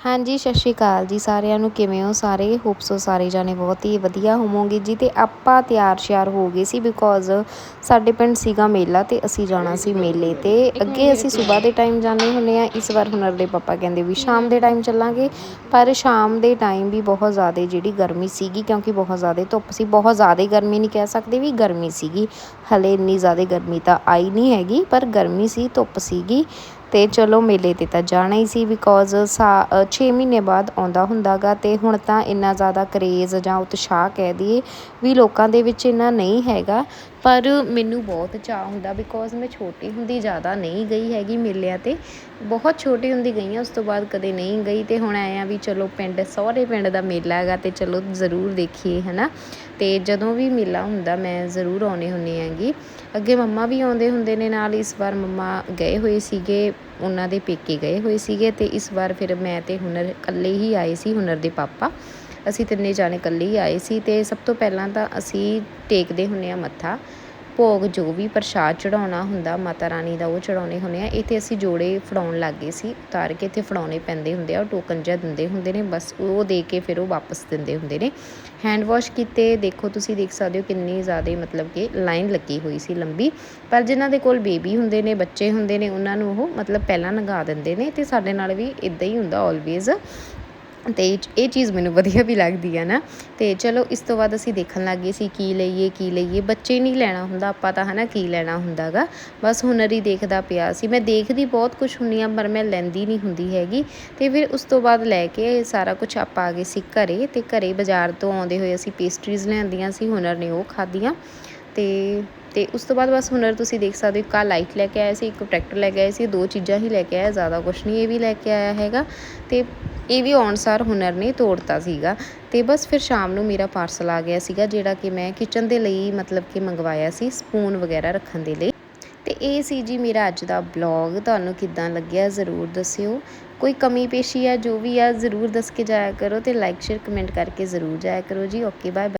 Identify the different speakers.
Speaker 1: ਹਾਂਜੀ, ਸਤਿ ਸ਼੍ਰੀ ਅਕਾਲ ਜੀ ਸਾਰਿਆਂ ਨੂੰ। ਕਿਵੇਂ ਹੋ ਸਾਰੇ? ਹੋਪ ਸੋ ਸਾਰੇ ਜਾਣੇ ਬਹੁਤ ਹੀ ਵਧੀਆ ਹੋਵੋਗੇ ਜੀ। ਤੇ ਆਪਾਂ ਤਿਆਰ ਸ਼ਿਆਰ ਹੋ ਗਏ ਸੀ ਬਿਕੋਜ਼ ਸਾਡੇ ਪਿੰਡ ਸੀਗਾ ਮੇਲਾ ਤੇ ਅਸੀਂ ਜਾਣਾ ਸੀ ਮੇਲੇ ਤੇ। ਅੱਗੇ ਅਸੀਂ ਸਵੇਰ ਦੇ ਟਾਈਮ ਜਾਂਦੇ ਹੁੰਨੇ ਆ ਇਸ ਵਾਰ ਹੁਨਰ ਦੇ ਪਾਪਾ ਕਹਿੰਦੇ ਵੀ ਸ਼ਾਮ ਦੇ ਟਾਈਮ ਚੱਲਾਂਗੇ। ਪਰ ਸ਼ਾਮ ਦੇ ਟਾਈਮ ਵੀ ਬਹੁਤ ਜ਼ਿਆਦਾ ਜਿਹੜੀ ਗਰਮੀ ਸੀਗੀ, ਕਿਉਂਕਿ ਬਹੁਤ ਜ਼ਿਆਦਾ ਧੁੱਪ ਸੀ। ਬਹੁਤ ਜ਼ਿਆਦਾ ਗਰਮੀ ਨਹੀਂ ਕਹਿ ਸਕਦੇ ਵੀ ਗਰਮੀ ਸੀਗੀ। ਹਲੇ ਇੰਨੀ ਜ਼ਿਆਦਾ ਗਰਮੀ ਤਾਂ ਆਈ ਨਹੀਂ ਹੈਗੀ, ਪਰ ਗਰਮੀ ਸੀ, ਧੁੱਪ ਸੀਗੀ। ਤੇ ਚਲੋ ਮੇਲੇ ਤੇ ਤਾਂ ਜਾਣਾ ਹੀ ਸੀ ਬਿਕੋਜ਼ 6 ਮਹੀਨੇ ਬਾਅਦ ਆਉਂਦਾ ਹੁੰਦਾਗਾ ਤੇ ਹੁਣ ਤਾਂ ਇੰਨਾ ਜ਼ਿਆਦਾ ਕਰੇਜ਼ ਜਾਂ ਉਤਸ਼ਾਹ ਕਹਿ ਦਈਏ ਵੀ ਲੋਕਾਂ ਦੇ ਵਿੱਚ ਇੰਨਾ ਨਹੀਂ ਹੈਗਾ। ਪਰ ਮੈਨੂੰ ਬਹੁਤ ਚਾਅ ਹੁੰਦਾ ਬਿਕੋਜ਼ ਮੈਂ ਛੋਟੀ ਹੁੰਦੀ ਜ਼ਿਆਦਾ ਨਹੀਂ ਗਈ ਹੈਗੀ ਮੇਲਿਆਂ ਤੇ। ਬਹੁਤ ਛੋਟੀ ਹੁੰਦੀ ਗਈ ਹਾਂ, ਉਸ ਤੋਂ ਬਾਅਦ ਕਦੇ ਨਹੀਂ ਗਈ ਅਤੇ ਹੁਣ ਐਂ ਆ ਵੀ ਚਲੋ ਪਿੰਡ, ਸਹੁਰੇ ਪਿੰਡ ਦਾ ਮੇਲਾ ਹੈਗਾ ਅਤੇ ਚਲੋ ਜ਼ਰੂਰ ਦੇਖੀਏ ਹੈ ਨਾ ਅਤੇ ਜਦੋਂ ਵੀ ਮੇਲਾ ਹੁੰਦਾ ਮੈਂ ਜ਼ਰੂਰ ਆਉਂਦੀ ਹੁੰਦੀ ਹੈਗੀ। ਅੱਗੇ ਮੰਮਾ ਵੀ ਆਉਂਦੇ ਹੁੰਦੇ ਨੇ ਨਾਲ, ਇਸ ਵਾਰ ਮੰਮਾ ਗਏ ਹੋਏ ਸੀਗੇ, ਉਹਨਾਂ ਦੇ ਪੇਕੇ ਗਏ ਹੋਏ ਸੀਗੇ ਅਤੇ ਇਸ ਵਾਰ ਫਿਰ ਮੈਂ ਤੇ ਹੁਨਰ ਇਕੱਲੇ ਹੀ ਆਏ ਸੀ, ਹੁਨਰ ਦੇ ਪਾਪਾ। ਅਸੀਂ ਤਿੰਨੇ ਜਾਣੇ ਇਕੱਲੇ ਹੀ ਆਏ ਸੀ ਤੇ ਸਭ ਤੋਂ ਪਹਿਲਾਂ ਤਾਂ ਅਸੀਂ ਟੇਕਦੇ ਹੁੰਨੇ ਆ ਮੱਥਾ। ਭੋਗ ਜੋ ਵੀ ਪ੍ਰਸ਼ਾਦ ਚੜਾਉਣਾ ਹੁੰਦਾ, ਮਾਤਾ ਰਾਣੀ ਦਾ ਉਹ ਚੜਾਉਣੇ ਹੁੰਦੇ ਆ। ਇੱਥੇ ਅਸੀਂ ਜੋੜੇ ਫੜਾਉਣ ਲੱਗ ਗਏ ਸੀ, ਉਤਾਰ ਕੇ ਇੱਥੇ ਫੜਾਉਣੇ ਪੈਂਦੇ ਹੁੰਦੇ ਆ, ਉਹ ਟੋਕਨ ਜਿਹਾ ਦਿੰਦੇ ਹੁੰਦੇ ਨੇ, ਬਸ ਉਹ ਦੇ ਕੇ ਫਿਰ ਉਹ ਵਾਪਸ ਦਿੰਦੇ ਹੁੰਦੇ ਨੇ। ਹੈਂਡ ਵਾਸ਼ ਕੀਤੇ, ਦੇਖੋ ਤੁਸੀਂ ਦੇਖ ਸਕਦੇ ਹੋ ਕਿੰਨੀ ਜ਼ਿਆਦਾ ਮਤਲਬ ਕਿ ਲਾਈਨ ਲੱਗੀ ਹੋਈ ਸੀ ਲੰਬੀ। ਪਰ ਜਿਨ੍ਹਾਂ ਦੇ ਕੋਲ ਬੇਬੀ ਹੁੰਦੇ ਨੇ, ਬੱਚੇ ਹੁੰਦੇ ਨੇ, ਉਹਨਾਂ ਨੂੰ ਉਹ ਮਤਲਬ ਪਹਿਲਾਂ ਲੰਘਾ ਦਿੰਦੇ ਨੇ ਤੇ ਸਾਡੇ ਨਾਲ ਵੀ ਇਦਾਂ ਹੀ ਹੁੰਦਾ ਆਲਵੇਜ਼ ਅਤੇ ਇਹ ਚੀਜ਼ ਮੈਨੂੰ ਵਧੀਆ ਵੀ ਲੱਗਦੀ ਹੈ ਨਾ। ਅਤੇ ਚਲੋ, ਇਸ ਤੋਂ ਬਾਅਦ ਅਸੀਂ ਦੇਖਣ ਲੱਗ ਗਏ ਸੀ ਕੀ ਲਈਏ ਕੀ ਲਈਏ। ਬੱਚੇ ਨਹੀਂ ਲੈਣਾ ਹੁੰਦਾ, ਆਪਾਂ ਤਾਂ ਹੈ ਨਾ ਕੀ ਲੈਣਾ ਹੁੰਦਾ ਗਾ ਬਸ ਹੁਨਰ ਹੀ ਦੇਖਦਾ ਪਿਆ ਸੀ। ਮੈਂ ਦੇਖਦੀ ਬਹੁਤ ਕੁਝ ਹੁੰਦੀ ਆ, ਪਰ ਮੈਂ ਲੈਂਦੀ ਨਹੀਂ ਹੁੰਦੀ ਹੈਗੀ। ਅਤੇ ਫਿਰ ਉਸ ਤੋਂ ਬਾਅਦ ਲੈ ਕੇ ਸਾਰਾ ਕੁਝ ਆਪਾਂ ਆ ਗਏ ਸੀ ਘਰੇ। ਅਤੇ ਘਰੇ ਬਾਜ਼ਾਰ ਤੋਂ ਆਉਂਦੇ ਹੋਏ ਅਸੀਂ ਪੇਸਟਰੀਜ਼ ਲਿਆਂਦੀਆਂ ਸੀ, ਹੁਨਰ ਨੇ ਉਹ ਖਾਧੀਆਂ। ਅਤੇ ਤੇ ਉਸ ਤੋਂ ਬਾਅਦ ਬਸ ਹੁਨਰ ਤੁਸੀਂ ਦੇਖ ਸਕਦੇ ਹੋ ਕਾ ਲਾਈਟ ਲੈ ਕੇ ਆਇਆ ਸੀ, ਇੱਕ ਟਰੈਕਟਰ ਲੈ ਕੇ ਆਇਆ ਸੀ। ਦੋ ਚੀਜ਼ਾਂ ਹੀ ਲੈ ਕੇ ਆਇਆ, ਜ਼ਿਆਦਾ ਕੁਝ ਨਹੀਂ, ਇਹ ਵੀ ਲੈ ਕੇ ਆਇਆ ਹੈਗਾ। ਤੇ ਇਹ ਵੀ ਔਨਸਾਰ ਹੁਨਰ ਨੇ ਤੋੜਤਾ ਸੀਗਾ ਤੇ ਬਸ ਫਿਰ ਸ਼ਾਮ ਨੂੰ ਮੇਰਾ ਪਾਰਸਲ ਆ ਗਿਆ ਸੀਗਾ, ਜਿਹੜਾ ਕਿ ਮੈਂ ਕਿਚਨ ਦੇ ਲਈ ਮਤਲਬ ਕਿ ਮੰਗਵਾਇਆ ਸੀ ਸਪੂਨ ਵਗੈਰਾ ਰੱਖਣ ਦੇ ਲਈ। ਤੇ ਇਹ ਸੀ ਜੀ ਮੇਰਾ ਅੱਜ ਦਾ ਬਲੌਗ ਤੁਹਾਨੂੰ ਕਿੱਦਾਂ ਲੱਗਿਆ ਜ਼ਰੂਰ ਦੱਸਿਓ। ਕੋਈ ਕਮੀ ਪੇਸ਼ੀ ਆ, ਜੋ ਵੀ ਆ, ਜ਼ਰੂਰ ਦੱਸ ਕੇ ਜਾਇਆ ਕਰੋ ਤੇ ਲਾਈਕ ਸ਼ੇਅਰ ਕਮੈਂਟ ਕਰਕੇ ਜ਼ਰੂਰ ਜਾਇਆ ਕਰੋ ਜੀ। Okay bye